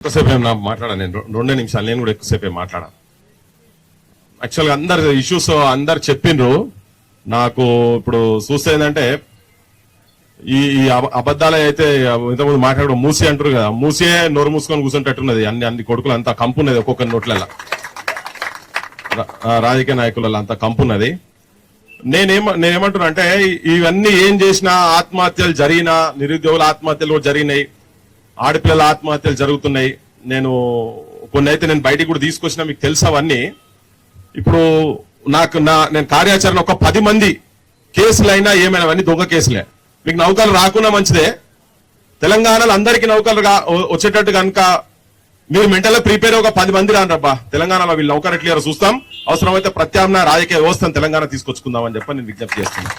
ఎక్కువసేపు నా మాట్లాడా నేను? రెండే నిమిషాలు నేను కూడా ఎక్కువసేపే మాట్లాడా? యాక్చువల్గా అందరు ఇష్యూస్ అందరు చెప్పిండ్రు. నాకు ఇప్పుడు చూస్తే ఏంటంటే ఈ అబ- అబద్ధాలు అయితే ఇంతకుముందు మాట్లాడు మూసి అంటారు కదా. మూసే నోరు మూసుకొని కూర్చుంటట్టున్నది. అన్ని అన్ని కొడుకులు అంతా కంపు ఉన్నది ఒక్కొక్క నోట్లలో రాజకీయ నాయకులలో అంత కంపు ఉన్నది నేనేమ నేనేమంటున్నా అంటే ఇవన్నీ ఏం చేసినా ఆత్మహత్యలు జరిగినా నిరుద్యోగుల ఆత్మహత్యలు కూడా జరిగినాయి. ఆడపిల్లల ఆత్మహత్యలు జరుగుతున్నాయి. నేను కొన్ని అయితే నేను బయటికి కూడా తీసుకొచ్చిన మీకు తెలుసు అవన్నీ? ఇప్పుడు నాకు నా నేను కార్యాచరణ ఒక పది మంది కేసులైనా ఏమైనా అవన్నీ దొంగ కేసులే. మీకు నౌకలు రాకుండా మంచిదే. తెలంగాణలో అందరికీ నౌకలు రా- వచ్చేటట్టు కనుక మీరు మెంటల్ ప్రిపేర్ ఒక పది మంది రాను తెలంగాణలో వీళ్ళు నౌకర్ ఎట్లా చూస్తాం. అవసరమైతే ప్రత్యామ్నాయ రాజకీయ వ్యవస్థను తెలంగాణ తీసుకొచ్చుకుందాం అని చెప్పి నేను విజ్ఞప్తి చేస్తున్నాను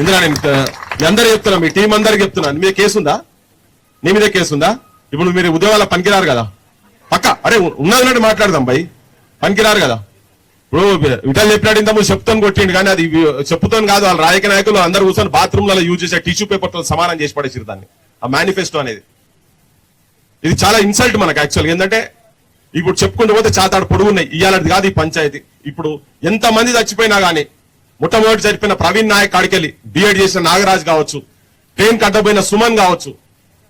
ఇందులో నేను uh, మీ చెప్తున్నా మీ టీం అందరికి చెప్తున్నాను మీ కేసు ఉందా? నీ మీద కేసు ఉందా? ఇప్పుడు మీరు ఉద్యోగాల పనికిరారు కదా. పక్క? అరే ఉన్నది మాట్లాడదాం భయ్ పనికిరారు కదా. ఇప్పుడు విటల్ చెప్పినాడు ఇంత ముందు చెప్తాను కొట్టిండు కానీ అది చెప్తాను కాదు వాళ్ళ రాజకీయ నాయకులు అందరు కూర్చొని బాత్రూమ్లలో యూజ్ చేసే టిష్యూ పేపర్తో సమానం చేసి పడేసారు దాన్ని. ఆ మేనిఫెస్టో అనేది. ఇది చాలా ఇన్సల్ట్ మనకు యాక్చువల్గా ఏంటంటే ఇప్పుడు చెప్పుకుంటూ పోతే చాతాడు పొడుగున్నాయి ఇయ్యాలది కాదు ఈ పంచాయతీ. ఇప్పుడు ఎంత మంది చచ్చిపోయినా కానీ మొట్టమొదటి చనిపోయిన ప్రవీణ్ నాయక్ అడికెళ్ళి బీఎడ్ చేసిన నాగరాజ్ కావచ్చు ట్రైన్ కట్టబోయిన సుమన్ కావచ్చు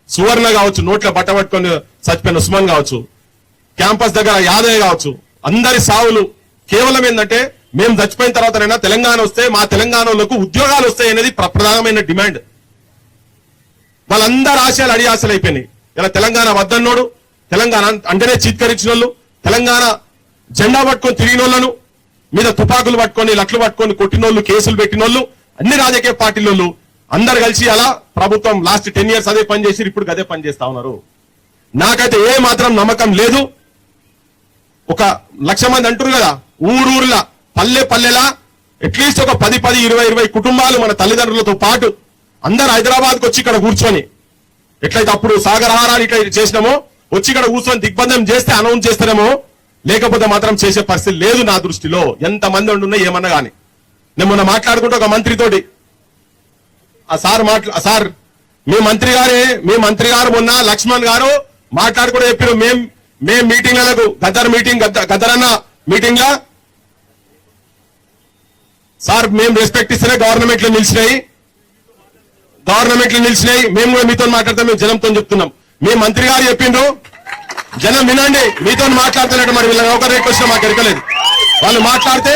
సువర్ణ కావచ్చు నోట్ల బట్ట పట్టుకొని చచ్చిపోయిన ఉస్మాన్ కావచ్చు క్యాంపస్ దగ్గర యాదయ్య కావచ్చు అందరి సావులు కేవలం ఏంటంటే మేము చచ్చిపోయిన తర్వాతనైనా తెలంగాణ వస్తే మా తెలంగాణలకు ఉద్యోగాలు వస్తాయి అనేది ప్రధానమైన డిమాండ్. వాళ్ళందరి ఆశయాలు అడి ఆశలు అయిపోయినాయి. ఇలా తెలంగాణ వద్దన్నోడు తెలంగాణ అంటేనే చీత్కరించిన వాళ్ళు తెలంగాణ జెండా పట్టుకొని తిరిగిన వాళ్ళను మీద తుపాకులు పట్టుకొని లట్లు పట్టుకొని కొట్టినోళ్ళు కేసులు పెట్టినోళ్ళు అన్ని రాజకీయ పార్టీలోళ్ళు అందరు కలిసి అలా ప్రభుత్వం లాస్ట్ టెన్ ఇయర్స్ అదే పని చేసి ఇప్పుడు అదే పని చేస్తా ఉన్నారు. నాకైతే ఏ మాత్రం నమ్మకం లేదు. ఒక లక్ష మంది అంటారు కదా ఊరూరులా పల్లె పల్లెలా అట్లీస్ట్ ఒక పది పది ఇరవై ఇరవై కుటుంబాలు మన తల్లిదండ్రులతో పాటు అందరు హైదరాబాద్కి వచ్చి ఇక్కడ కూర్చొని ఎట్లయితే అప్పుడు సాగరహారాన్ని ఇట్లా చేసినామో వచ్చి ఇక్కడ కూర్చొని దిగ్బంధం చేస్తే అనౌన్స్ చేస్తారేమో లేకపోతే మాత్రం చేసే పరిస్థితి లేదు నా దృష్టిలో. ఎంత మంది ఉండున్నా ఏమన్నా కానీ నేను మొన్న మాట్లాడుకుంటే ఒక మంత్రితోటి ఆ సార్ మాట్లా సార్ మీ మంత్రి గారే మీ మంత్రి గారు మొన్న లక్ష్మణ్ గారు మాట్లాడుకుంటూ చెప్పారు. మేం మేం మీటింగ్లకు గద్దర్ మీటింగ్ గద్దరన్న మీటింగ్ లా సార్ మేము రెస్పెక్ట్ ఇస్తేనే గవర్నమెంట్లో నిలిచినాయి. గవర్నమెంట్లు నిలిచినాయి. మేము కూడా మీతో మాట్లాడతాం మేము జనంతో చెప్తున్నాం. మీ మంత్రి గారు చెప్పిండ్రు. జనం వినండి. మీతో మాట్లాడుతున్నట్టు మరి వీళ్ళ ఒకరి రిక్వెస్ట్ మాకు ఎరకలేదు వాళ్ళు మాట్లాడితే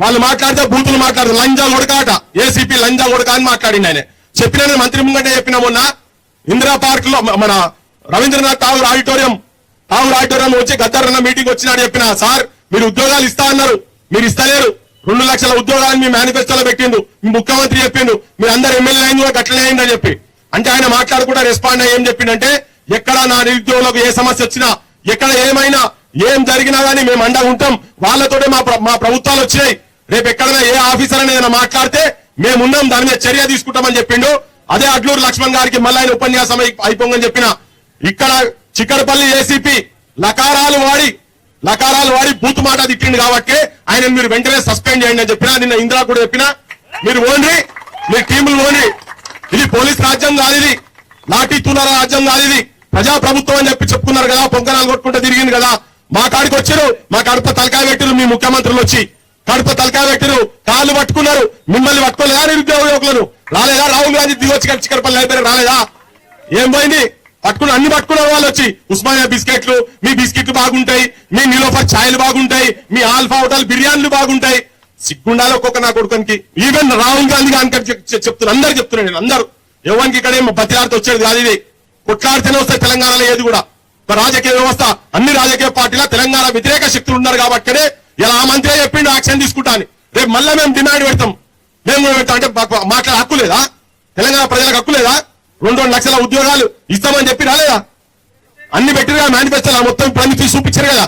వాళ్ళు మాట్లాడితే బూతులు మాట్లాడదు లంజా ఉడకాట ఏసీపీ లంజా ఉడక అని మాట్లాడింది ఆయన. చెప్పిన మంత్రి ముంగంటే చెప్పిన మొన్న ఇందిరా పార్క్లో మన రవీంద్రనాథ్ ఠాగూర్ ఆడిటోరియం ఠాగూర్ ఆడిటోరియం వచ్చి గద్దరన్న మీటింగ్ వచ్చినాడు చెప్పిన సార్ మీరు ఉద్యోగాలు ఇస్తా అన్నారు. మీరు ఇస్తలేరు. రెండు లక్షల ఉద్యోగాలు మీ మేనిఫెస్టోలో పెట్టిండు. మీ ముఖ్యమంత్రి చెప్పిండు. మీరు అందరు ఎమ్మెల్యే అయింది కూడా గట్లనే అయిందని చెప్పి. అంటే ఆయన మాట్లాడకుండా రెస్పాండ్ అయ్యి ఏం చెప్పిండంటే ఎక్కడ నా నిరుద్యోగులకు ఏ సమస్య వచ్చినా ఎక్కడ ఏమైనా ఏం జరిగినా కానీ మేము అండగా ఉంటాం. వాళ్ళతోటే మా మా ప్రభుత్వాలు వచ్చినాయి. రేపు ఎక్కడైనా ఏ ఆఫీసర్ అనేది మాట్లాడితే మేమున్నాం దాని మీద చర్య తీసుకుంటామని చెప్పిండు. అదే అడ్లూరు లక్ష్మణ్ గారికి మళ్ళీ ఆయన ఉపన్యాసం అయిపోంగని చెప్పిన. ఇక్కడ చిక్కడపల్లి ఏసీపీ లకారాలు వాడి లకారాలు వాడి బూత్ మాట తిట్టిండు కాబట్టి ఆయన మీరు వెంటనే సస్పెండ్ చేయండి అని చెప్పినా. నిన్న ఇందిరా కూడా చెప్పినా. మీరు ఓన్రి మీ టీములు ఓన్రి. ఇది పోలీస్ రాజ్యం కాదు ఇది. లాఠీ తూలాల రాజ్యం కాదు ఇది. ప్రజా ప్రభుత్వం అని చెప్పి చెప్పుకున్నారు కదా పొంగనాలు కొట్టుకుంటే తిరిగింది కదా. మా కాడికి వచ్చారు మా కడప తలకాయ పెట్టిరు మీ ముఖ్యమంత్రులు వచ్చి కడప తలకాయ పెట్టిరు కాళ్ళు పట్టుకున్నారు. మిమ్మల్ని పట్టుకోలేదా నిరుద్యోగ యువకులను రాలేదా? రాహుల్ గాంధీ దిగొచ్చి ఇక్కడ చిక్కడపల్లి లైబ్రరీ రాలేదా? ఏం పోయింది? పట్టుకుని అన్ని పట్టుకున్నారు వాళ్ళు వచ్చి ఉస్మానియా బిస్కెట్లు మీ బిస్కెట్లు బాగుంటాయి మీ నిలోఫర్ ఛాయలు బాగుంటాయి మీ ఆల్ఫా హోటల్ బిర్యానీలు బాగుంటాయి. సిగ్గుండాలి ఒక్కొక్క నా కొడుకునికి. ఈవెన్ రాహుల్ గాంధీ గారికి చెప్తున్నారు అందరు చెప్తున్నాను నేను అందరు. ఎవరికి ఇక్కడ బతిలాడితే వచ్చేది కాదు ఇది. కొట్లాడితేనే వస్తాయి తెలంగాణలో ఏది కూడా. రాజకీయ వ్యవస్థ అన్ని రాజకీయ పార్టీల తెలంగాణ వ్యతిరేక శక్తులు ఉన్నారు కాబట్టినే ఇలా ఆ మంత్రి చెప్పిండు యాక్షన్ తీసుకుంటాను రేపు మళ్ళీ మేము డిమాండ్ పెడతాం. మేము కూడా పెడతాం. అంటే మాట్లాడే హక్కు లేదా? తెలంగాణ ప్రజలకు హక్కు లేదా? రెండు రెండు లక్షల ఉద్యోగాలు ఇస్తామని చెప్పి రాలేదా? అన్ని పెట్టిరుగా మేనిఫెస్టోలో మొత్తం ఇప్పుడు తీసి చూపించారు కదా.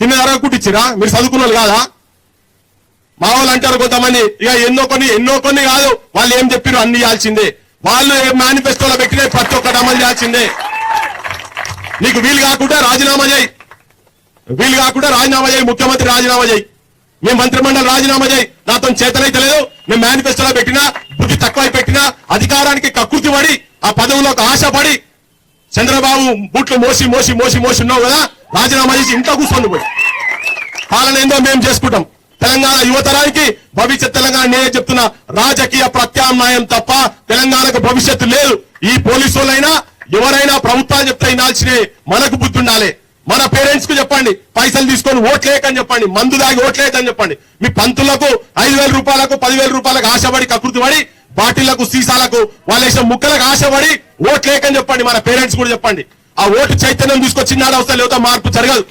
తిన్న ధర కుట్టించిరా మీరు చదువుకున్న వాళ్ళు కాదా? మా వాళ్ళు అంటారు కొంతమంది ఇక ఎన్నో కొన్ని ఎన్నో కొన్ని కాదు. వాళ్ళు ఏం చెప్పారు అన్ని ఇవ్వాల్సిందే. వాళ్ళు మేనిఫెస్టోలో పెట్టిన ప్రతి ఒక్కటి అమలు చేయాల్సిందే. నీకు వీలు కాకుండా రాజీనామా చేయి. వీలు కాకుండా రాజీనామా చేయి ముఖ్యమంత్రి రాజీనామా చేయి. మేము మంత్రిమండలి రాజీనామా చేయి. నాతో చేతనైతే లేదు మేము మేనిఫెస్టోలో పెట్టినా బుద్ధి తక్కువై పెట్టినా అధికారానికి కకృతి పడి ఆ పదవిలో ఆశపడి చంద్రబాబు బూట్లు మోసి మోసి మోసి మోసి ఉన్నావు కదా రాజీనామా చేసి ఇంట్లో కూర్చొని పోయి. పాలన ఏందో మేము చేసుకుంటాం. తెలంగాణ యువతరానికి భవిష్యత్ తెలంగాణ నేనే చెప్తున్నా రాజకీయ ప్రత్యామ్నాయం తప్ప తెలంగాణకు భవిష్యత్తు లేదు. ఈ పోలీసులైనా ఎవరైనా ప్రభుత్వాలు చెప్తే వినాల్సినే మనకు బుద్ధి ఉండాలి. మన పేరెంట్స్కు చెప్పండి. పైసలు తీసుకొని ఓట్లేయకని చెప్పండి. మందు దాగి అని చెప్పండి. మీ పంతులకు ఐదు వేల రూపాయలకు పదివేల రూపాయలకు ఆశపడి కకృతి పడి బాటిళ్ళకు సీసాలకు వాళ్ళ వేసిన ముక్కలకు ఆశపడి ఓట్లేకని చెప్పండి. మన పేరెంట్స్ కూడా చెప్పండి. ఆ ఓటు చైతన్యం తీసుకొచ్చినాడు అవసరం లేదా మార్పు జరగదు.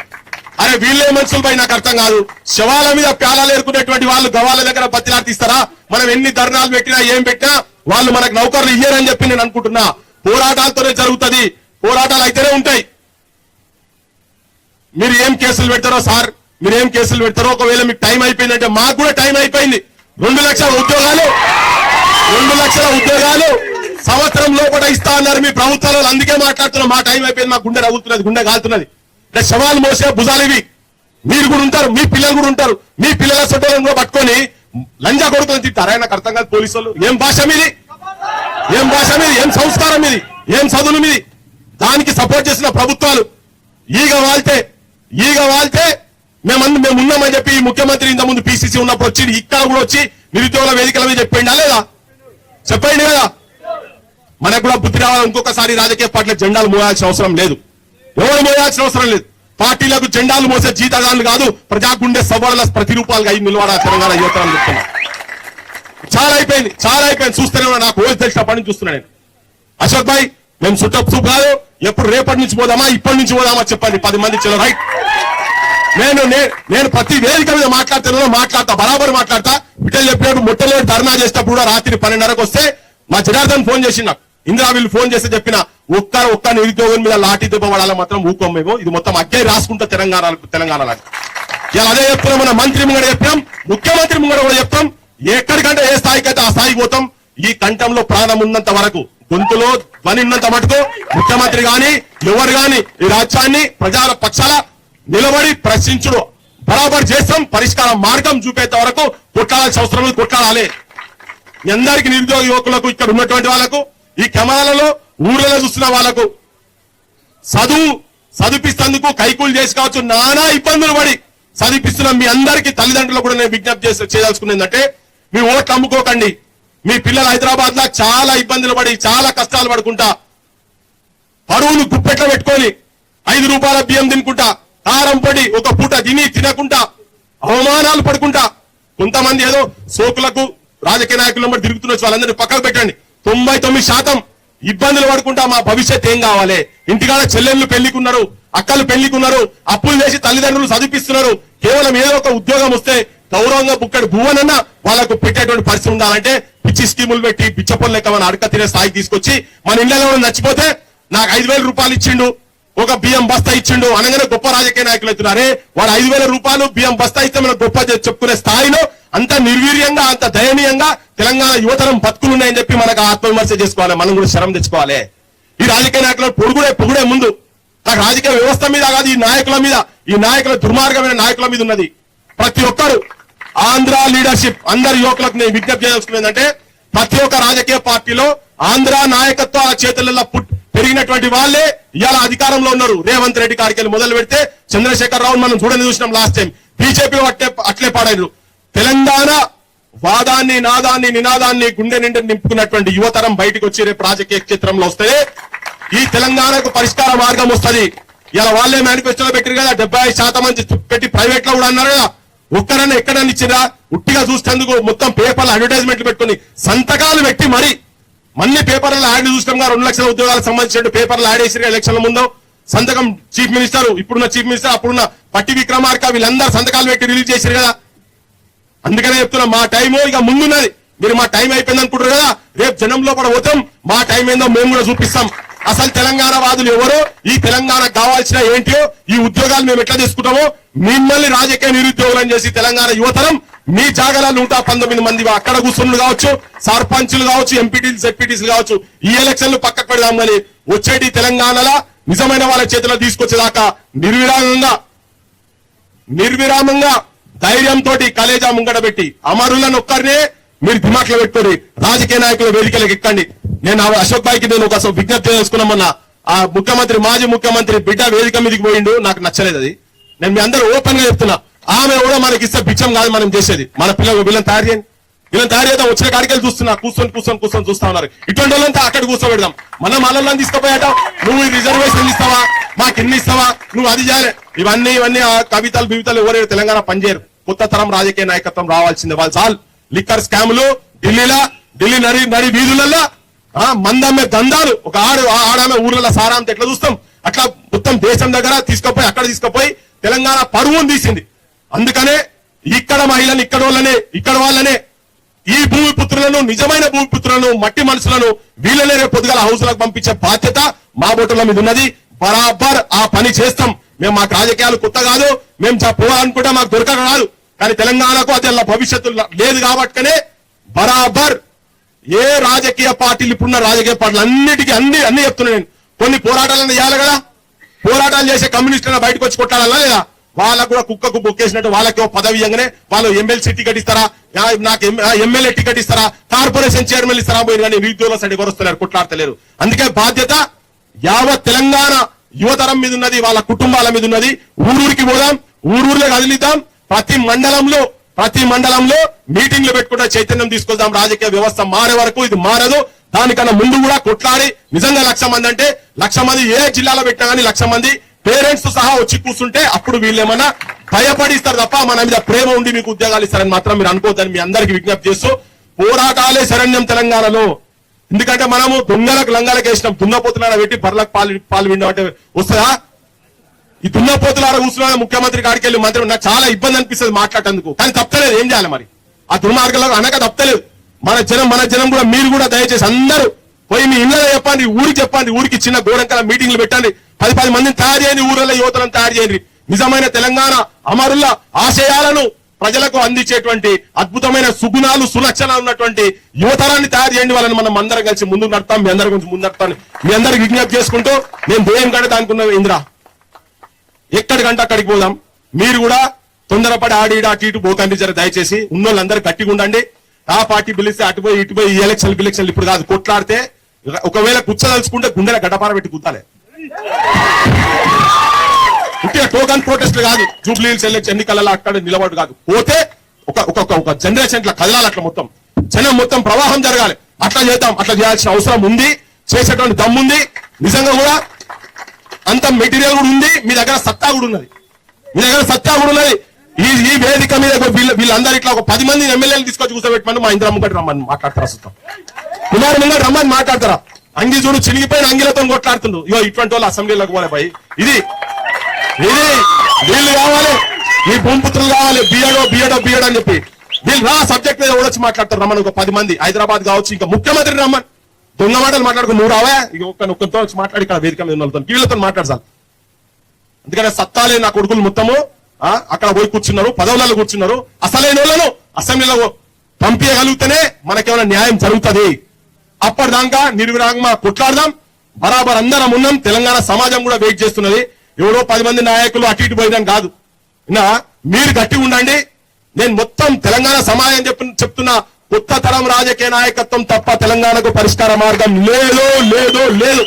అరే వీళ్ళే మనుషులపై నాకు అర్థం కాదు. శవాల మీద ప్యాలలేరుకునేటువంటి వాళ్ళు గవాల దగ్గర బతిలా తీస్తారా మనం ఎన్ని ధర్నాలు పెట్టినా ఏం పెట్టినా వాళ్ళు మనకు నౌకర్లు ఇయ్యరని చెప్పి నేను అనుకుంటున్నా. పోరాటాలతోనే జరుగుతుంది. పోరాటాలు అయితేనే ఉంటాయి. మీరు ఏం కేసులు పెడతారో సార్? మీరు ఏం కేసులు పెడతారో ఒకవేళ మీకు టైం అయిపోయిందంటే మాకు కూడా టైం అయిపోయింది. రెండు లక్షల ఉద్యోగాలు. రెండు లక్షల ఉద్యోగాలు. సంవత్సరం లోపల ఇస్తా అన్నారు మీ ప్రభుత్వాలు. అందుకే మాట్లాడుతున్నాం మా టైం అయిపోయింది. మా గుండె రగులుతున్నది గుండె కాలుతున్నది. అంటే శవాలు మోసే భుజాలు ఇవి. మీరు కూడా ఉంటారు మీ పిల్లలు కూడా ఉంటారు. మీ పిల్లల సొట్టలను కూడా పట్టుకొని లంజా కొడుకుని తింటారు? నాకు అర్థం కాదు పోలీసు వాళ్ళు. ఏం భాష మీది? ఏం భాష మీద? ఏం సంస్కారం ఇది ఏం చదువులు మీది? దానికి సపోర్ట్ చేసిన ప్రభుత్వాలు. ఈగ వాళ్తే ఈగ వాళ్తే మేమందు మేము ఉన్నామని చెప్పి ముఖ్యమంత్రి ఇంతకుముందు పిసిసి ఉన్నప్పుడు వచ్చి ఇక్కడ కూడా వచ్చి నిరుద్యోగుల వేదికల మీద చెప్పిండా లేదా? చెప్పండి కదా. మనకు కూడా బుద్ధి రావాలి. ఇంకొకసారి రాజకీయ పార్టీల జెండాలు మోయాల్సిన అవసరం లేదు. ఎవరు మోయాల్సిన అవసరం లేదు. పార్టీలకు జెండాలు మోసే జీతగాళ్ళు కాదు. ప్రజాగుండె సవాళ్ళ ప్రతిరూపాలుగా అయి నిలబడాలి తెలంగాణ యువత చెప్తున్నారు. చాలా అయిపోయింది చాలా అయిపోయింది. చూస్తూనే ఉన్నా నాకు ఓసి తెలిసిన పని చూస్తున్నా నేను. అశోక్ భాయ్ మేము చుట్టపు చూపు కాదు ఎప్పుడు రేపటి నుంచి పోదామా ఇప్పటి నుంచి పోదామా చెప్పండి. పది మంది చలో రైట్ నేను నేను ప్రతి వేదిక మీద మాట్లాడుతున్నా మాట్లాడతా బరాబర్ మాట్లాడతా. బిడ్డలు చెప్పినప్పుడు మొట్టమొదటి ధర్నా చేసేటప్పుడు కూడా రాత్రి పన్నెండున్నరకు వస్తే మా జనార్దన్ ఫోన్ చేసి నాకు. ఇందిరా వీళ్ళు ఫోన్ చేసి చెప్పిన ఒక్క ఒక్క నిరుద్యోగం మీద లాఠీ దెబ్బ పడాలి మాత్రం ఊకం మేము. ఇది మొత్తం అగ్గే రాసుకుంటా తెలంగాణ తెలంగాణ ఇలా అదే చెప్తున్నాం మన మంత్రి ముంగడ చెప్పాం ముఖ్యమంత్రి ముంగడ కూడా చెప్తాం ఎక్కడికంటే ఏ స్థాయికైతే ఆ స్థాయికి పోతాం ఈ కంఠంలో ప్రాణం ఉన్నంత వరకు గొంతులో ధ్వని ఉన్నంత మటుకు ముఖ్యమంత్రి గాని ఎవరు గాని ఈ రాజ్యాన్ని ప్రజల పక్షాల నిలబడి ప్రశ్నించుడు. బరాబర్ చేస్తాం పరిష్కార మార్గం చూపేంత వరకు కొట్లాడాల్సిన అవసరం లేదు కొట్లాడాలి. అందరికి నిరుద్యోగ యువకులకు ఇక్కడ ఉన్నటువంటి వాళ్ళకు ఈ కెమెరాలలో ఊర్లలో చూస్తున్న వాళ్ళకు చదువు చదివిస్తందుకు కైకూలు చేసి కావచ్చు నానా ఇబ్బందులు పడి చదివిపిస్తున్న మీ అందరికీ తల్లిదండ్రులు కూడా నేను విజ్ఞప్తి చేసి చేయదలుచుకున్నది మీ ఓట్లు అమ్ముకోకండి. మీ పిల్లలు హైదరాబాద్ లా చాలా ఇబ్బందులు పడి చాలా కష్టాలు పడుకుంటా. పరువులు గుప్పెట్లో పెట్టుకొని ఐదు రూపాయల బియ్యం తినుకుంటా. కారం పడి ఒక పూట తిని తినకుండా అవమానాలు పడుకుంటా. కొంతమంది ఏదో సోకులకు రాజకీయ నాయకుల వెంబడి తిరుగుతున్న వాళ్ళందరినీ పక్కకు పెట్టండి. తొంభై తొమ్మిది శాతం ఇబ్బందులు పడుకుంటా మా భవిష్యత్ ఏం కావాలి? ఇంటికాడ చెల్లెళ్ళు పెళ్ళికున్నారు అక్కలు పెళ్ళికున్నారు అప్పులు చేసి తల్లిదండ్రులు చదివిపిస్తున్నారు. కేవలం ఏదో ఒక ఉద్యోగం వస్తే గౌరవంగా బుక్కడి భువనన్న వాళ్ళకు పెట్టేటువంటి పరిస్థితి ఉండాలంటే పిచ్చి స్కీములు పెట్టి పిచ్చపొలు లెక్క మన అడక తినే స్థాయికి తీసుకొచ్చి మన ఇళ్ళలో నచ్చిపోతే నాకు ఐదు వేల రూపాయలు ఇచ్చిండు ఒక బియ్యం బస్తా ఇచ్చిండు అనగానే గొప్ప రాజకీయ నాయకులు అవుతున్నారే. వాడు ఐదు వేల రూపాయలు బియ్యం బస్తా ఇస్తే మనం గొప్ప చెప్పుకునే స్థాయిలో అంత నిర్వీర్యంగా అంత దయనీయంగా తెలంగాణ యువతరం బతుకులు ఉన్నాయని చెప్పి మనకు ఆత్మవిమర్శ చేసుకోవాలి మనం కూడా శరం తెచ్చుకోవాలి. ఈ రాజకీయ నాయకులు పొడుగుడే పొగుడే ముందు నాకు రాజకీయ వ్యవస్థ మీద కాదు ఈ నాయకుల మీద ఈ నాయకుల దుర్మార్గమైన నాయకుల మీద ఉన్నది. ప్రతి ఒక్కరు ఆంధ్ర లీడర్షిప్ అందరి యువకులకు నేను విజ్ఞప్తి చేయదలుచుకున్నది ఏంటంటే ప్రతి ఒక్క రాజకీయ పార్టీలో ఆంధ్ర నాయకత్వ చేతులలో పుట్- పెరిగినటువంటి వాళ్ళే ఇవాళ అధికారంలో ఉన్నారు. రేవంత్ రెడ్డి కాడికి మొదలు పెడితే చంద్రశేఖర్ రావు మనం చూడని చూసినాం లాస్ట్ టైం బీజేపీ అట్లే అట్లే పాడారు. తెలంగాణ వాదాన్ని నాదాన్ని నినాదాన్ని గుండె నిండా నింపుకున్నటువంటి యువతరం బయటకు వచ్చి రేపు రాజకీయ క్షేత్రంలో వస్తే ఈ తెలంగాణకు పరిష్కార మార్గం వస్తుంది. ఇలా వాళ్ళే మేనిఫెస్టోలో పెట్టారు కదా డెబ్బై శాతం మంది పెట్టి ప్రైవేట్లో కూడా అన్నారు కదా. ఒక్కరన్నా ఎక్కడన్నా ఇచ్చిరా ఉట్టిగా చూసేందుకు మొత్తం పేపర్లు అడ్వర్టైజ్మెంట్లు పెట్టుకుని సంతకాలు పెట్టి మరి. మన్ని పేపర్లు యాడ్ చూసినాం రెండు లక్షల ఉద్యోగాలకు సంబంధించిన పేపర్లు యాడ్ చేసి ఎలక్షన్ల ముందు. సంతకం చీఫ్ మినిస్టర్ ఇప్పుడున్న చీఫ్ మినిస్టర్ అప్పుడున్న పట్టి విక్రమార్క వీళ్ళందరూ సంతకాలు పెట్టి రిలీజ్ చేశారు కదా. అందుకనే చెప్తున్నా మా టైం ఇక ముందున్నది. మీరు మా టైం అయిపోయింది అనుకుంటారు కదా రేపు జనంలో కూడా పోతాం. మా టైం ఏందో మేము కూడా చూపిస్తాం. అసలు తెలంగాణ వాదులు ఎవరో? ఈ తెలంగాణకు కావాల్సిన ఏంటియో ఈ ఉద్యోగాలు మేము ఎట్లా తీసుకుంటామో? మిమ్మల్ని రాజకీయ నిరుద్యోగులను చేసి తెలంగాణ యువతరం మీ జాగాల నూట పంతొమ్మిది మంది అక్కడ కూర్చున్నారు కావచ్చు సర్పంచులు కావచ్చు ఎంపీటీలు జెడ్పీటీసీలు కావచ్చు ఈ ఎలక్షన్లు పక్కకు పెడదాం కానీ వచ్చేటి తెలంగాణలో నిజమైన వాళ్ళ చేతిలో తీసుకొచ్చేదాకా నిర్విరామంగా నిర్విరామంగా ధైర్యంతో కలేజా ముంగడ పెట్టి అమరులను ఒక్కరినే మీరు దిమాట్లో పెట్టుకోండి రాజకీయ నాయకుల వేదికలకు ఎక్కండి. నేను అశోక్ బాయ్కి నేను ఒక విజ్ఞప్తి చేసుకున్నామన్న ఆ ముఖ్యమంత్రి మాజీ ముఖ్యమంత్రి బిడ్డ వేదిక మీదకి పోయిండు. నాకు నచ్చలేదు అది. నేను మీ అందరూ ఓపెన్గా చెప్తున్నా. ఆమె కూడా మనకి ఇస్తే బిచ్చం కాదు మనం చేసేది. మన పిల్లలు వీళ్ళని తయారు చేయండి. వీళ్ళని తయారు చేద్దాం. వచ్చిన కాడికెళ్ళి చూస్తున్నా. కూర్చొని కూర్చొని కూర్చొని చూస్తా ఉన్నారు. ఇటువంటి వాళ్ళంతా అక్కడ కూర్చోబెడదాం. మనం మనల్ని తీసుకుపోయాట నువ్వు ఈ రిజర్వేషన్ ఇస్తావా? మాకు ఎన్ని ఇస్తావా? నువ్వు అది చేయాలి. ఇవన్నీ ఇవన్నీ ఆ కవితలు బివితలు ఎవరైనా తెలంగాణ పనిచేయరు కొత్త తరం రాజకీయ నాయకత్వం రావాల్సిందే వాళ్ళు. చాలు. లిక్కర్ స్కాములు ఢిల్లీలో ఢిల్లీ నడి నడి వీధులలో మందమ్మే దందాలు. ఒక ఆడ ఆ ఊర్లలో సారాంత ఎట్లా చూస్తాం? అట్లా మొత్తం దేశం దగ్గర తీసుకుపోయి అక్కడ తీసుకుపోయి తెలంగాణ పరువును తీసింది. అందుకనే ఇక్కడ మహిళలు ఇక్కడ వాళ్ళనే ఇక్కడ వాళ్ళనే ఈ భూమి పుత్రులను నిజమైన భూమి పుత్రులను మట్టి మనుషులను వీళ్ళనే రేపు పొద్దుగల హౌస్లకు పంపించే బాధ్యత మా బోటల మీద ఉన్నది. బరాబర్ ఆ పని చేస్తాం. మేము మాకు రాజకీయాలు కొత్త కాదు. మేము పోవాలనుకుంటే మాకు దొరకక కాదు కానీ తెలంగాణకు అది భవిష్యత్తు లేదు కాబట్టినే బరాబర్ ఏ రాజకీయ పార్టీలు ఇప్పుడున్న రాజకీయ పార్టీలు అన్నిటికీ అన్ని అన్ని చెప్తున్నా నేను. కొన్ని పోరాటాలను చేయాలి కదా. పోరాటాలు చేసే కమ్యూనిస్టులను బయటకు వచ్చి కొట్టాలన్నా లేదా? వాళ్ళకు కూడా కుక్కకు బొక్కేసినట్టు వాళ్ళకి పదవి ఇవ్వగానే వాళ్ళు ఎమ్మెల్సీ టికెట్ ఇస్తారా? నాకు ఎమ్మెల్యే టికెట్ ఇస్తారా? కార్పొరేషన్ చైర్మన్ ఇస్తారా? పోయిన కానీ నిరుద్యోగుల సైడ్ ఎవరు కొట్లాడతలేరు. అందుకే బాధ్యత యావత్ తెలంగాణ యువతరం మీద ఉన్నది వాళ్ళ కుటుంబాల మీద ఉన్నది. ఊరూరికి పోదాం ఊరూరులో కదిలిద్దాం ప్రతి మండలంలో ప్రతి మండలంలో మీటింగ్లు పెట్టుకుంటే చైతన్యం తీసుకొద్దాం రాజకీయ వ్యవస్థ మారే వరకు ఇది మారదు. దానికన్నా ముందు కూడా కొట్లాడి నిజంగా లక్ష మంది అంటే లక్ష మంది ఏ జిల్లాలో పెట్టినా కానీ లక్ష మంది పేరెంట్స్ సహా వచ్చి కూర్చుంటే అప్పుడు వీళ్ళు భయపడి భయపడిస్తారు తప్ప మన మీద ప్రేమ ఉండి మీకు ఉద్యోగాలు ఇస్తారని మాత్రం మీరు అనుకోవద్దని మీ అందరికి విజ్ఞప్తి చేస్తూ పోరాటాలే శరణ్యం తెలంగాణలో. ఎందుకంటే మనము దొంగలకు లంగాలకు వేసినాం దున్నపోతులాడ పెట్టి బర్లకు పాలు పాలు విండం అంటే వస్తుందా? ఈ దున్నపోతులాడ కూర్చున్న ముఖ్యమంత్రి కాడికి వెళ్ళి మంత్రి నాకు చాలా ఇబ్బంది అనిపిస్తుంది మాట్లాడేందుకు. కానీ తప్పలేదు ఏం చేయాలి మరి? ఆ దుర్మార్గంలో అనక తప్పలేదు. మన జనం మన జనం కూడా మీరు కూడా దయచేసి అందరూ పోయి మీ ఇళ్ళలో చెప్పండి ఊరికి చెప్పండి ఊరికి చిన్న గోడంకల మీటింగ్లు పెట్టండి. పది పది మందిని తయారు చేయండి ఊర్లలో యువతలను తయారు చేయండి. నిజమైన తెలంగాణ అమరుల ఆశయాలను ప్రజలకు అందించేటువంటి అద్భుతమైన సుగుణాలు సులక్షణాలు ఉన్నటువంటి యువతరాన్ని తయారు చేయండి వాళ్ళని మనం అందరం కలిసి ముందుకు నడతాం మీ అందరి గురించి ముందు నడతాను మీ అందరికి విజ్ఞప్తి చేసుకుంటూ నేను దేయం కంటే దానికి ఉన్న ఇంద్ర? ఎక్కడికంటే అక్కడికి పోదాం. మీరు కూడా తొందరపడి ఆడి ఈడ అటు ఇటు పోకండి జర దయచేసి. ఉన్నోళ్ళందరూ గట్టిగా ఉండండి. ఆ పార్టీ పిలిస్తే అటు పోయి ఇటు పోయి ఈ ఎలక్షన్ ఎలక్షన్ ఇప్పుడు కాదు కొట్లాడితే ఒకవేళ కుచ్చదలుచుకుంటే గుండెల గడ్డపార పెట్టి గుద్దాలి. ఉట్టిగా టోకన్ ప్రొటెస్ట్ కాదు జూబ్లీ హిల్స్ ఎలక్షన్ ఎన్నికలలో అక్కడ నిలబడు కాదు. పోతే ఒక ఒక ఒక- ఒక జనరేషన్ ఇట్లా కదలాలి అట్లా మొత్తం. జనం మొత్తం ప్రవాహం జరగాలి. అట్లా చేద్దాం అట్లా చేయాల్సిన అవసరం ఉంది. చేసేటువంటి దమ్ముంది నిజంగా కూడా అంత మెటీరియల్ కూడా ఉంది. మీ దగ్గర సత్తా కూడా ఉన్నది. మీ దగ్గర సత్తా కూడా ఉన్నది. ఈ ఈ వేదిక మీద వీళ్ళు వీళ్ళందరూ ఇట్లా ఒక పది మంది ఎమ్మెల్యేలు తీసుకొచ్చి కూర్చోబెట్టమని మా ఇంద్రమ్మ ముంగటి రమ్మని మాట్లాడతారా సుతం. కుమార్ ముంగటి రమ్మని మాట్లాడతారా? అంగి చూడు చిరిగిపోయిన అంగిలతో కొట్లాడుతుండు. ఇగో ఇటువంటి వాళ్ళు అసెంబ్లీలోకి పోలే పోయి ఇది. ఇది. వీళ్ళు కావాలి. ఈ భూమిపుత్రులు కావాలి. బియడో బియడో బియడో అని చెప్పి. వీళ్ళు రా సబ్జెక్ట్ మీద వచ్చి మాట్లాడతారు. రమ్మని ఒక పది మంది. హైదరాబాద్ కావచ్చు ఇంకా ముఖ్యమంత్రి రమ్మని. దొంగ మాటలు మాట్లాడుకు నువ్వు రావా? ఇక ఒక్క ఒక్కరితో వచ్చి మాట్లాడి ఇక్కడ వేదిక మీద ఉన్న వీళ్ళతో మాట్లాడతాను అందుకనే సత్తాలే నా కొడుకులు మొత్తము అక్కడ పోయి కూర్చున్నారు పదవులలో కూర్చున్నారు. అసలైన వాళ్ళను అసెంబ్లీలో పంపించగలిగితేనే మనకేమైనా న్యాయం జరుగుతుంది. అప్పటిదాకా నిర్విరాగంగా కొట్లాడదాం. బరాబర్ అందరం ఉన్నాం. తెలంగాణ సమాజం కూడా వెయిట్ చేస్తున్నది. ఎవరో పది మంది నాయకులు అటు ఇటు పోయినాం కాదు. మీరు గట్టి ఉండండి. నేను మొత్తం తెలంగాణ సమాజం చెప్పు చెప్తున్నా. కొత్త తరం రాజకీయ నాయకత్వం తప్ప తెలంగాణకు పరిష్కార మార్గం లేదు లేదు లేదు.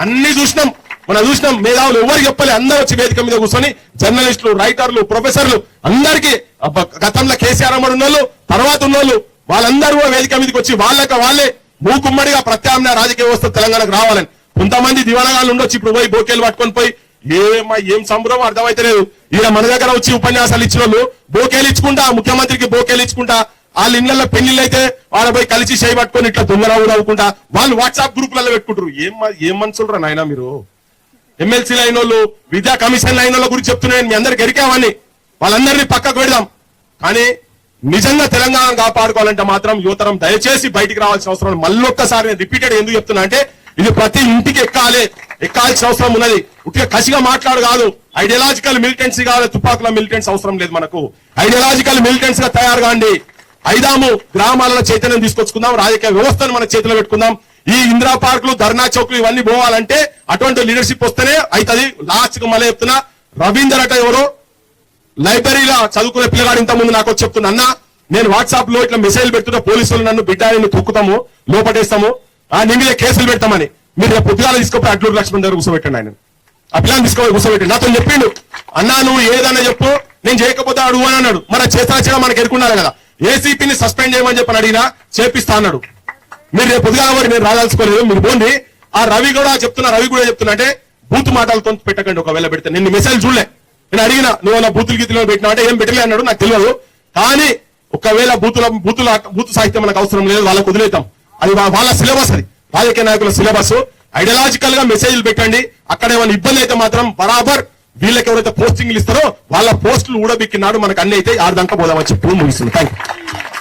అన్ని చూసినాం. మనం చూసినాం. మేధావులు ఎవరు చెప్పలే? అందరూ వచ్చి వేదిక మీద కూర్చొని జర్నలిస్టులు రైటర్లు ప్రొఫెసర్లు అందరికీ అబ్బ, గతంలో కేసీఆర్ అమ్మడు ఉన్నోళ్ళు తర్వాత ఉన్నోళ్ళు వాళ్ళందరూ వేదిక మీదకి వచ్చి వాళ్ళక వాళ్ళే మూకుమ్మడిగా ప్రత్యామ్నాయ రాజకీయ వ్యవస్థ తెలంగాణకు రావాలని. కొంతమంది దివాణగాళ్ళు ఉండొచ్చు ఇప్పుడు పోయి బోకేలు పట్టుకొని పోయి ఏమా ఏం సంబరం అర్థమైతలేదు ఈయన మన దగ్గర వచ్చి ఉపన్యాసాలు ఇచ్చిన వాళ్ళు బోకేలు ఇచ్చుకుంటా ముఖ్యమంత్రికి బోకేలు ఇచ్చుకుంటా వాళ్ళ ఇళ్ళలో పెళ్ళిళ్ళు అయితే వాళ్ళ పోయి కలిసి చేయి పట్టుకొని ఇట్లా దొంగరావు నవ్వుకుంటా వాళ్ళు వాట్సాప్ గ్రూపులలో పెట్టుకుంటారు. ఏం ఏం మనుషులు నాయన మీరు? ఎమ్మెల్సీలు అయిన వాళ్ళు విద్యా కమిషన్లు అయిన వాళ్ళ గురించి చెప్తున్నాను మీ అందరికి ఎరికామని వాళ్ళందరినీ పక్కకు పెడదాం. కానీ నిజంగా తెలంగాణ కాపాడుకోవాలంటే మాత్రం యువతరం దయచేసి బయటికి రావాల్సిన అవసరం మళ్ళొక్కసారి నేను రిపీటెడ్ ఎందుకు చెప్తున్నా అంటే ఇది ప్రతి ఇంటికి ఎక్కాలి. ఎక్కాల్సిన అవసరం ఉన్నది. ఉట్టిగా కసిగా మాట్లాడు కాదు. ఐడియాలజికల్ మిలిటెన్సీ కావాలి. తుపాకుల మిలిటెన్స్ అవసరం లేదు మనకు. ఐడియాలజికల్ మిలిటెన్స్గా తయారు కాండి. ఐదాము గ్రామాలలో చైతన్యం తీసుకొచ్చుకుందాం. రాజకీయ వ్యవస్థను మన చేతిలో పెట్టుకుందాం. ఈ ఇందిరా పార్కులు ధర్నా చౌక్లు ఇవన్నీ పోవాలంటే అటువంటి లీడర్షిప్ వస్తేనే అవుతుంది లాస్ట్కు మళ్ళీ చెప్తున్నా రవీందర్ అట ఎవరో లైబ్రరీలో చదువుకునే పిల్లగాడు ఇంత ముందు నాకు చెప్తున్నా అన్న నేను వాట్సాప్లో ఇట్లా మెసేజ్ పెడుతున్నా పోలీసులు నన్ను బిడ్డ నిన్ను తొక్కుతాము లోపటేస్తాము ఆ నీ మీద కేసులు పెడతామని. మీరు రేపు పొద్దుగాల తీసుకుపోయి అడ్లూరు లక్ష్మణ్ దగ్గర కూర్చోబెట్టండి ఆయన. ఆ పిల్లల్ని తీసుకుపోయి కూర్చోబెట్టి నాతో చెప్పిండు అన్నా నువ్వు ఏదన్నా చెప్పు నేను చేయకపోతే అడుగు అని అన్నాడు. మన చేస్తా చేయడం మనకు ఎదుర్కొన్నారు కదా. ఏసీపీని సస్పెండ్ చేయమని చెప్పని అడిగినా చేపిస్తా అన్నాడు. మీరు రేపు పొద్దుగాల మరి నేను రాదాల్సుకోలేదు మీరు పోండి. ఆ రవి కూడా చెప్తున్నా రవి కూడా చెప్తున్నా అంటే బూత్ మాటలతో పెట్టకండి ఒకవేళ పెడితే. నేను మెసేజ్ చూడలే. నేను అడిగిన నువ్వు నా బూతులు గీతులు పెట్టినా అంటే ఏం పెట్టలే అన్నాడు నాకు తెలియదు. కానీ ఒకవేళ బూతుల బూతుల బూత్ సాహిత్యం మనకు అవసరం లేదు వాళ్ళకు వదిలేతాం అది వాళ్ళ సిలబస్ అది. రాజకీయ నాయకుల సిలబస్. ఐడియాలజికల్గా మెసేజ్లు పెట్టండి. అక్కడ ఏమైనా ఇబ్బంది అయితే మాత్రం బరాబర్ వీళ్ళకి ఎవరైతే పోస్టింగ్లు ఇస్తారో వాళ్ళ పోస్టులు ఊడబిక్కినాడు మనకు అన్ని అయితే ఆరు దాకా పోదామని చెప్పి ముగిస్తుంది థ్యాంక్ యూ